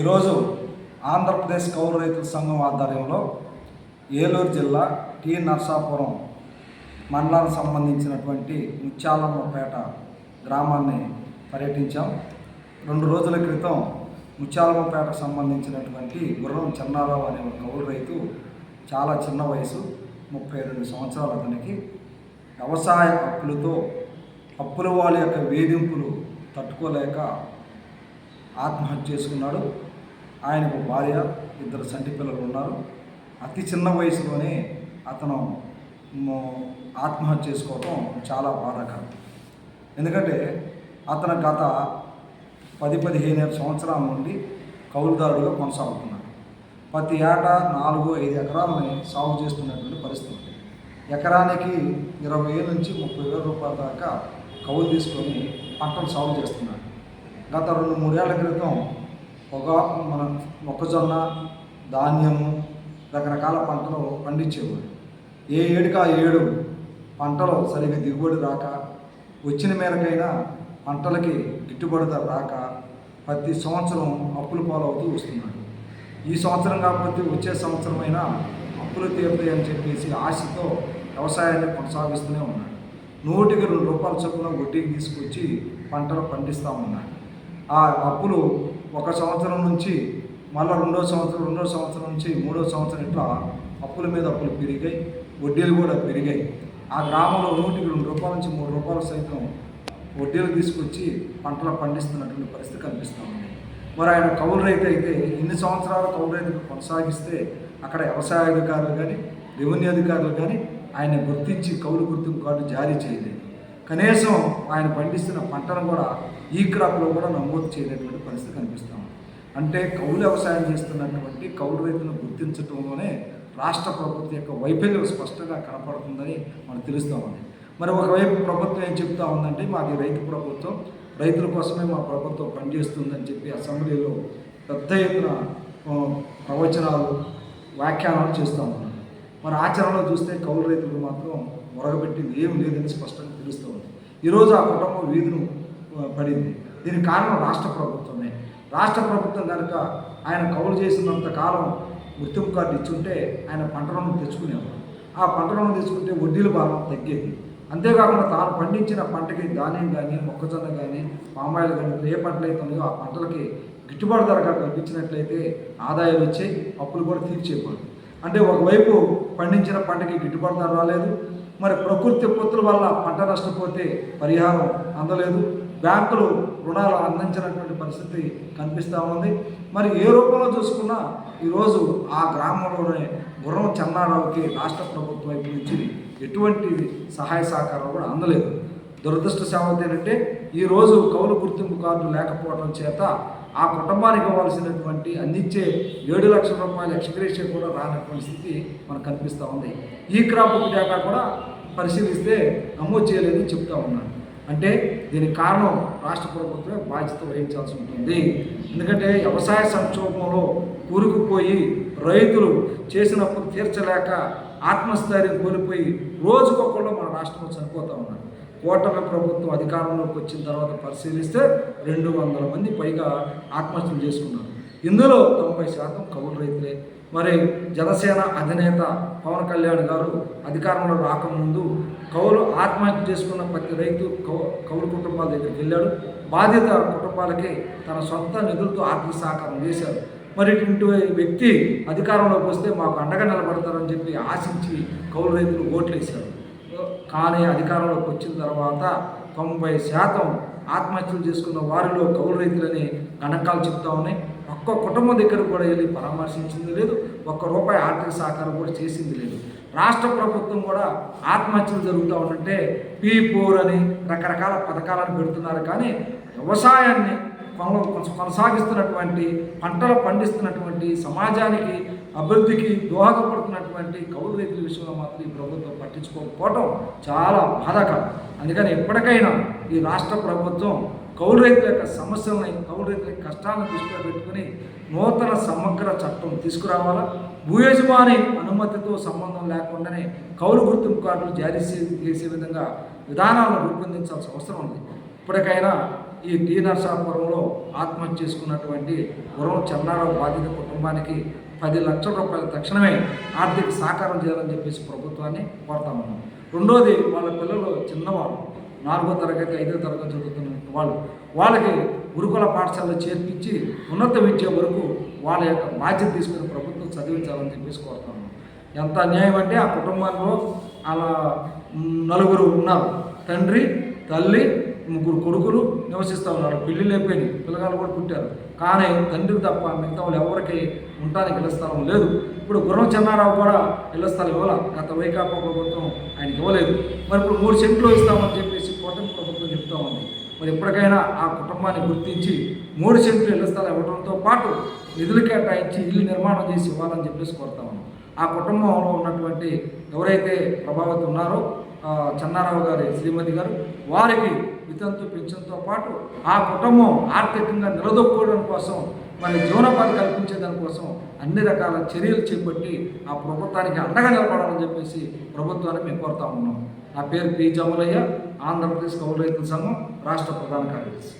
ఈరోజు ఆంధ్రప్రదేశ్ కౌలు రైతుల సంఘం ఆధ్వర్యంలో ఏలూరు జిల్లా టి నర్సాపురం మండలానికి సంబంధించినటువంటి ముత్యాలమ్మపేట గ్రామాన్ని పర్యటించాం. రెండు రోజుల క్రితం ముత్యాలమ్మపేటకు సంబంధించినటువంటి గుర్రం చెన్నారావు అనే ఒక కౌలు రైతు చాలా చిన్న వయసు ముప్పై రెండు సంవత్సరాలు అతనికి. వ్యవసాయ అప్పులతో అప్పుల వాళ్ళ యొక్క వేధింపులు తట్టుకోలేక ఆత్మహత్య చేసుకున్నాడు. ఆయనకు భార్య ఇద్దరు సంటి పిల్లలు ఉన్నారు. అతి చిన్న వయసులోనే అతను ఆత్మహత్య చేసుకోవటం చాలా బాధాకరం. ఎందుకంటే అతను గత పది పదిహేను సంవత్సరాల నుండి కౌలుదారుడుగా కొనసాగుతున్నాడు ప్రతి ఏటా నాలుగు ఐదు ఎకరాలని సాగు చేస్తున్నటువంటి పరిస్థితి ఎకరానికి ఇరవై వేల నుంచి ముప్పై వేల రూపాయల దాకా కౌలు తీసుకొని పంటలు సాగు చేస్తున్నాడు గత రెండు మూడేళ్ళ క్రితం ఒక మన మొక్కజొన్న ధాన్యము రకరకాల పంటలు పండించేవాడు ఏ ఏడుకి ఆ ఏడు పంటలు సరిగ్గా దిగుబడి రాక వచ్చిన మేరకైనా పంటలకి గిట్టుబడి ధర రాక ప్రతి సంవత్సరం అప్పులు పాలవుతూ వస్తున్నాడు. ఈ సంవత్సరం కాకపోతే వచ్చే సంవత్సరమైనా అప్పులు తీరుతాయి అని చెప్పేసి ఆశతో వ్యవసాయాన్ని కొనసాగిస్తూనే ఉన్నాడు. నూటికి రెండు రూపాయల చొప్పున వడ్డీకి తీసుకొచ్చి పంటలు పండిస్తూ ఉన్నాడు. ఆ అప్పులు ఒక సంవత్సరం నుంచి మళ్ళీ రెండో సంవత్సరం రెండో సంవత్సరం నుంచి మూడో సంవత్సరం ఇట్లా అప్పుల మీద అప్పులు పెరిగాయి వడ్డీలు కూడా పెరిగాయి. ఆ గ్రామంలో నూటికి రెండు రూపాయల నుంచి మూడు రూపాయలు సైతం వడ్డీలు తీసుకొచ్చి పంటలు పండిస్తున్నటువంటి పరిస్థితి కనిపిస్తూ ఉంది. మరి ఆయన కౌలు రైతు అయితే ఇన్ని సంవత్సరాలు కౌలు రైతులు కొనసాగిస్తే అక్కడ వ్యవసాయ అధికారులు కానీ రెవెన్యూ అధికారులు కానీ ఆయన గుర్తించి కౌలు గుర్తింపు కార్డు జారీ చేయలేదు. కనీసం ఆయన పండిస్తున్న పంటను కూడా ఈ క్రాప్లో కూడా నమోదు చేయలేటువంటి పరిస్థితి కనిపిస్తాం అంటే కౌలు వ్యవసాయం చేస్తున్నటువంటి కౌలు రైతులను గుర్తించడంలోనే రాష్ట్ర ప్రభుత్వం యొక్క వైఫల్యం స్పష్టంగా కనపడుతుందని మనం తెలుస్తూ ఉంది. మరి ఒకవైపు ప్రభుత్వం ఏం చెప్తా ఉందంటే మాది రైతు ప్రభుత్వం రైతుల కోసమే మా ప్రభుత్వం పనిచేస్తుందని చెప్పి అసెంబ్లీలో పెద్ద ఎత్తున ప్రవచనాలు వ్యాఖ్యానాలు చేస్తూ ఉన్నారు. మరి ఆచరణలో చూస్తే కౌలు రైతులకు మాత్రం మొరగబెట్టింది ఏం లేదని స్పష్టంగా తెలుస్తూ ఉంది. ఈరోజు ఆ కుటుంబం వీధును పడింది. దీనికి కారణం రాష్ట్ర ప్రభుత్వమే. రాష్ట్ర ప్రభుత్వం కనుక ఆయన కౌలు చేసినంత కాలం గుర్తింపు కార్డు ఇచ్చుంటే ఆయన పంట రుణం తెచ్చుకునేవాడు ఆ పంట రుణం తెచ్చుకుంటే వడ్డీల భారం తగ్గేది. అంతేకాకుండా తాను పండించిన పంటకి ధాన్యం కానీ మొక్కజొన్న కానీ పామాయిల్ కానీ ఏ పంటలు అయితే ఉన్నాయో ఆ పంటలకి గిట్టుబాటు ధర కల్పించినట్లయితే ఆదాయాలు వచ్చాయి అప్పులు కూడా తీర్చేవాడు అంటే ఒకవైపు పండించిన పంటకి గిట్టుబాటు ధర రాలేదు. మరి ప్రకృతి విపత్తుల వల్ల పంట నష్టపోతే పరిహారం అందలేదు. బ్యాంకులు రుణాలు అందించినటువంటి పరిస్థితి కనిపిస్తూ ఉంది. మరి ఏ రూపంలో చూసుకున్నా ఈరోజు ఆ గ్రామంలోనే గుర్రం చెన్నారావుకి రాష్ట్ర ప్రభుత్వం వైపు నుంచి ఎటువంటి సహాయ సహకారం కూడా అందలేదు. దురదృష్టశావత ఏంటంటే ఈరోజు కౌలు గుర్తింపు కార్డు లేకపోవడం చేత ఆ కుటుంబానికి ఇవ్వాల్సినటువంటి అందించే ఏడు లక్షల రూపాయల ఎక్స్గ్రేషన్ కూడా రానటువంటి స్థితి మనకు కనిపిస్తూ ఉంది. ఈ క్రాప్ డేటా కూడా పరిశీలిస్తే నమోదు చేయలేదని చెప్తా ఉన్నాను. అంటే దీనికి కారణం రాష్ట్ర ప్రభుత్వమే బాధ్యత వహించాల్సి ఉంటుంది. ఎందుకంటే వ్యవసాయ సంక్షోభంలో కూరుకుపోయి రైతులు చేసినప్పుడు తీర్చలేక ఆత్మస్థైర్యం కోల్పోయి రోజుకొకళ్ళు మన రాష్ట్రంలో చనిపోతూ ఉన్నారు. కూటమి ప్రభుత్వం అధికారంలోకి వచ్చిన తర్వాత పరిశీలిస్తే రెండు వందల మంది పైగా ఆత్మహత్యలు చేసుకున్నారు. ఇందులో తొంభై శాతం కౌలు రైతులే. మరి జనసేన అధినేత పవన్ కళ్యాణ్ గారు అధికారంలో రాకముందు కౌలు ఆత్మహత్య చేసుకున్న ప్రతి రైతు కౌ కౌలు కుటుంబాల దగ్గరికి వెళ్ళాడు. బాధిత కుటుంబాలకి తన సొంత నిధులతో ఆర్థిక సహకారం చేశారు. మరి ఇటువంటి వ్యక్తి అధికారంలోకి వస్తే మాకు అండగా నిలబడతారని చెప్పి ఆశించి కౌలు రైతులు ఓట్లేశారు. కానీ అధికారంలోకి వచ్చిన తర్వాత తొంభై శాతం ఆత్మహత్యలు చేసుకున్న వారిలో కౌలు రైతులని గణకాలు చెప్తా ఉన్నాయి. ఒక్క కుటుంబం దగ్గర కూడా వెళ్ళి పరామర్శించింది లేదు. ఒక్క రూపాయి ఆర్థిక సహకారం కూడా చేసింది లేదు. రాష్ట్ర ప్రభుత్వం కూడా ఆత్మహత్యలు జరుగుతూ ఉంటే పీ ఫోర్ అని రకరకాల పథకాలను పెడుతున్నారు. కానీ వ్యవసాయాన్ని కొనసాగిస్తున్నటువంటి పంటలు పండిస్తున్నటువంటి సమాజానికి అభివృద్ధికి దోహదపడుతున్నటువంటి కౌలు రైతుల విషయంలో మాత్రం ఈ ప్రభుత్వం పట్టించుకోకపోవటం చాలా బాధాకరం. అందుకని ఎప్పటికైనా ఈ రాష్ట్ర ప్రభుత్వం కౌలు రైతుల యొక్క సమస్యలని కౌలు రైతుల కష్టాలను దృష్టిలో పెట్టుకుని నూతన సమగ్ర చట్టం తీసుకురావాలా? భూ యజమాని అనుమతితో సంబంధం లేకుండానే కౌలు గుర్తింపు కార్డులు జారీ చేసే విధంగా విధానాలను రూపొందించాల్సిన అవసరం ఉంది. ఇప్పటికైనా ఈ టీ నర్సాపురంలో ఆత్మహత్య చేసుకున్నటువంటి గురం చంద్రారావు బాధిత కుటుంబానికి పది లక్షల రూపాయలు తక్షణమే ఆర్థిక సహకారం చేయాలని చెప్పేసి ప్రభుత్వాన్ని కోరుతా ఉన్నాం. రెండోది వాళ్ళ పిల్లలు చిన్నవాళ్ళు నాలుగో తరగతి ఐదో తరగతి చదువుతున్న వాళ్ళు వాళ్ళకి గురుకుల పాఠశాలలో చేర్పించి ఉన్నత విద్య వరకు వాళ్ళ యొక్క బాధ్యత తీసుకుని ప్రభుత్వం చదివించాలని చెప్పేసి కోరుతాము ఎంత అన్యాయం అంటే ఆ కుటుంబంలో అలా నలుగురు ఉన్నారు. తండ్రి తల్లి ముగ్గురు కొడుకులు నివసిస్తూ ఉన్నారు. పెళ్ళిళ్ళు అయిపోయినాయి పిల్లగాళ్ళు కూడా పుట్టారు. కానీ తండ్రికి తప్ప మిగతా వాళ్ళు ఎవరికి ఉండడానికి ఇళ్ళ స్థలం లేదు. ఇప్పుడు గుర్రం చెన్నారావు కూడా ఇళ్ళ స్థలం ఇవ్వాల? గత వైకాపా ప్రభుత్వం ఆయనకి ఇవ్వలేదు. మరి ఇప్పుడు మూడు సెంట్లు ఇస్తామని చెప్పేసి కోటమి ప్రభుత్వం చెప్తా ఉంది. మరి ఎప్పటికైనా ఆ కుటుంబాన్ని గుర్తించి మూడు సెంట్లు ఇళ్ళ స్థలం ఇవ్వడంతో పాటు నిధులు కేటాయించి ఇల్లు నిర్మాణం చేసి ఇవ్వాలని చెప్పేసి కోరుతా ఉన్నాం. ఆ కుటుంబంలో ఉన్నటువంటి ఎవరైతే ప్రభావితం ఉన్నారో చన్నారావు చెన్నారావు గారి శ్రీమతి గారు వారికి వితంతు పెంచడంతో పాటు ఆ కుటుంబం ఆర్థికంగా నిలదొక్కుకోవడం కోసం మరి జీవనోపాధి కల్పించే దానికోసం అన్ని రకాల చర్యలు చేపట్టి ఆ ప్రభుత్వానికి అండగా నిలబడాలని చెప్పేసి ప్రభుత్వాన్ని మేము కోరుతా ఉన్నాం. నా పేరు పి. జమలయ్య ఆంధ్రప్రదేశ్ కౌలు రైతుల సంఘం రాష్ట్ర ప్రధాన కార్యదర్శి.